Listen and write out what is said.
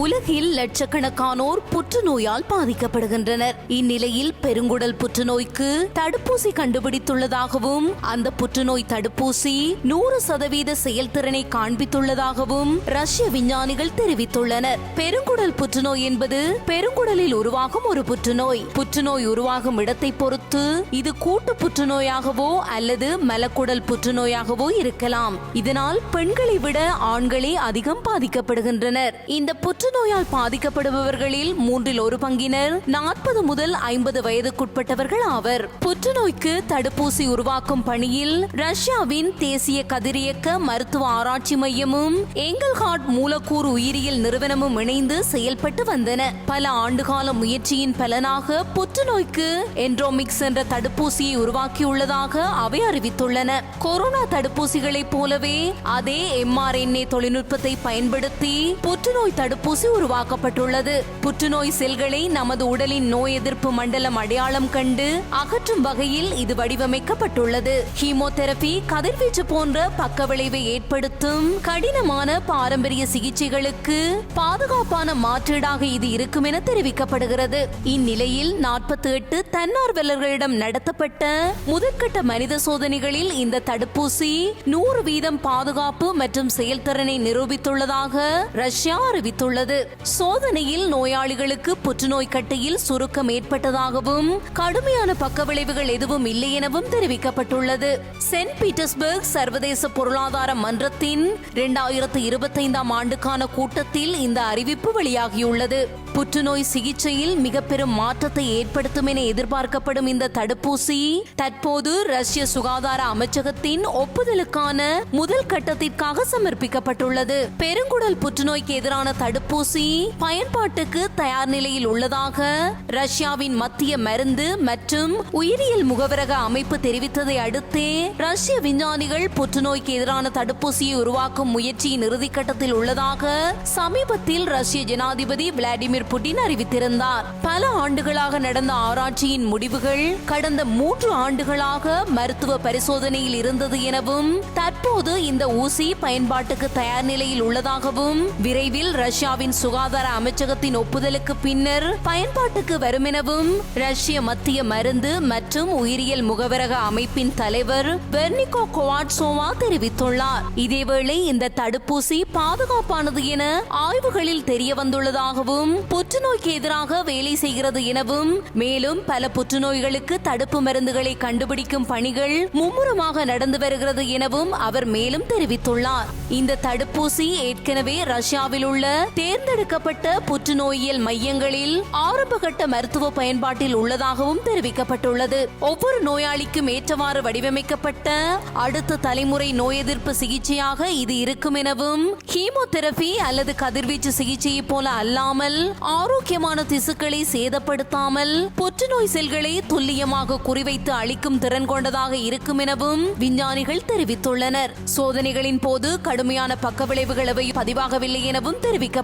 உலகில் லட்சக்கணக்கானோர் புற்றுநோயால் பாதிக்கப்படுகின்றனர். இந்நிலையில் பெருங்குடல் புற்றுநோய்க்கு தடுப்பூசி கண்டுபிடித்துள்ளதாகவும் அந்த புற்றுநோய் தடுப்பூசி நூறு சதவீத செயல்திறனை காண்பித்துள்ளதாகவும் ரஷ்ய விஞ்ஞானிகள் தெரிவித்துள்ளனர். பெருங்குடல் புற்றுநோய் என்பது பெருங்குடலில் உருவாகும் ஒரு புற்றுநோய். புற்றுநோய் உருவாகும் இடத்தை பொறுத்து இது கூட்டு புற்றுநோயாகவோ அல்லது மலக்குடல் புற்றுநோயாகவோ இருக்கலாம். இதனால் பெண்களை விட ஆண்களே அதிகம் பாதிக்கப்படுகின்றனர். இந்த புற்றுநோயால் பாதிக்கப்படுபவர்களில் மூன்றில் ஒரு பங்கினர் நாற்பது முதல் ஐம்பது வயதுக்குட்பட்டவர்கள் ஆவர். புற்றுநோய்க்கு தடுப்பூசி உருவாக்கும் பணியில் ரஷ்யாவின் தேசிய கதிரியக்க மருத்துவ ஆராய்ச்சி மையமும் எங்கல்ஹார்ட் மூலக்கூறு உயிரியல் நிறுவனமும் இணைந்து செயல்பட்டு வந்தன. பல ஆண்டுகால முயற்சியின் பலனாக புற்றுநோய்க்கு என்ட்ரோமிக்ஸ் என்ற தடுப்பூசியை உருவாக்கியுள்ளதாக அவை அறிவித்துள்ளன. கொரோனா தடுப்பூசிகளைப் போலவே அதே எம்ஆர்என்ஏ தொழில்நுட்பத்தை பயன்படுத்தி புற்றுநோய் தடுப்பூசி உருவாக்கப்பட்டுள்ளது புற்றுநோய் செல்களை நமது உடலின் நோய் எதிர்ப்பு மண்டலம் அடையாளம் கண்டு அகற்றும் வகையில் இது வடிவமைக்கப்பட்டுள்ளது. ஹீமோதெரபி கதிர்வீச்சு போன்ற பக்க விளைவை ஏற்படுத்தும் கடினமான பாரம்பரிய சிகிச்சைகளுக்கு பாதுகாப்பான மாற்றீடாக இது இருக்கும் என தெரிவிக்கப்படுகிறது. இந்நிலையில் நாற்பத்தி எட்டு தன்னார்வலர்களிடம் நடத்தப்பட்ட முதற்கட்ட மனித சோதனைகளில் இந்த தடுப்பூசி நூறு வீதம் பாதுகாப்பு மற்றும் செயல்திறனை நிரூபித்துள்ளதாக ரஷ்யா அறிவித்துள்ளது. சோதனையில் நோயாளிகளுக்கு புற்றுநோய் கட்டையில் சுருக்கம் ஏற்பட்டதாகவும் கடுமையான பக்க விளைவுகள் எதுவும் இல்லை எனவும் தெரிவிக்கப்பட்டுள்ளது. சென்ட் பீட்டர்ஸ்பர்க் சர்வதேச பொருளாதார மன்றத்தின் இரண்டாயிரத்து இருபத்தைந்தாம் ஆண்டுக்கான கூட்டத்தில் இந்த அறிவிப்பு வெளியாகியுள்ளது. புற்றுநோய் சிகிச்சையில் மிக பெரும் மாற்றத்தை ஏற்படுத்தும் என எதிர்பார்க்கப்படும் இந்த தடுப்பூசி தற்போது ரஷ்ய சுகாதார அமைச்சகத்தின் ஒப்புதலுக்கான முதல் கட்டத்திற்காக சமர்ப்பிக்கப்பட்டுள்ளது. பெருங்குடல் புற்றுநோய்க்கு எதிரான தடுப்பூசி பயன்பாட்டுக்கு தயார் நிலையில் உள்ளதாக ரஷ்யாவின் மத்திய மருந்து மற்றும் உயிரியல் முகவரக அமைப்பு தெரிவித்ததை அடுத்தே ரஷ்ய விஞ்ஞானிகள் புற்றுநோய்க்கு எதிரான தடுப்பூசியை உருவாக்கும் முயற்சியின் இறுதிக்கட்டத்தில் உள்ளதாக சமீபத்தில் ரஷ்ய ஜனாதிபதி விளாடிமிர் புட்டின் அறிவித்திருந்தார். பல ஆண்டுகளாக நடந்த ஆராய்ச்சியின் முடிவுகள் கடந்த மூன்று ஆண்டுகளாக மருத்துவ பரிசோதனையில் இருந்தது எனவும் தற்போது இந்த ஊசி பயன்பாட்டுக்கு தயார் நிலையில் உள்ளதாகவும் விரைவில் ரஷ்யாவின் சுகாதார அமைச்சகத்தின் ஒப்புதலுக்கு பின்னர் பயன்பாட்டுக்கு வரும் எனவும் ரஷ்ய மத்திய மருந்து மற்றும் உயிரியல் முகவரக அமைப்பின் தலைவர் பெர்னிகோ கோவாட்சோவா தெரிவித்துள்ளார். இதேவேளை இந்த தடுப்பூசி பாதுகாப்பானது என ஆய்வுகளில் தெரிய வந்துள்ளதாகவும் புற்றுநோய்க்கு எதிராக வேலை செய்கிறது எனவும் மேலும் பல புற்றுநோய்களுக்கு தடுப்பு மருந்துகளை கண்டுபிடிக்கும் பணிகள் மும்முரமாக நடந்து வருகிறது எனவும் அவர் மேலும் தெரிவித்துள்ளார். இந்த தடுப்பூசி ஏற்கனவே ரஷ்யாவில் உள்ள தேர்ந்தெடுக்கப்பட்ட புற்றுநோயியல் மையங்களில் ஆரம்பகட்ட மருத்துவ பயன்பாட்டில் உள்ளதாகவும் தெரிவிக்கப்பட்டுள்ளது. ஒவ்வொரு நோயாளிக்கும் ஏற்றவாறு வடிவமைக்கப்பட்ட அடுத்த தலைமுறை நோய் எதிர்ப்பு சிகிச்சையாக இது இருக்கும் எனவும் ஹீமோதெரபி அல்லது கதிர்வீச்சு சிகிச்சையை போல அல்லாமல் ஆரோக்கியமான திசுக்களை சேதப்படுத்தாமல் புற்றுநோய் செல்களை துல்லியமாக குறிவைத்து அளிக்கும் திறன் கொண்டதாக இருக்கும் எனவும் விஞ்ஞானிகள் தெரிவித்துள்ளனர். சோதனைகளின் போது கடுமையான பக்க விளைவுகள் பதிவாகவில்லை எனவும்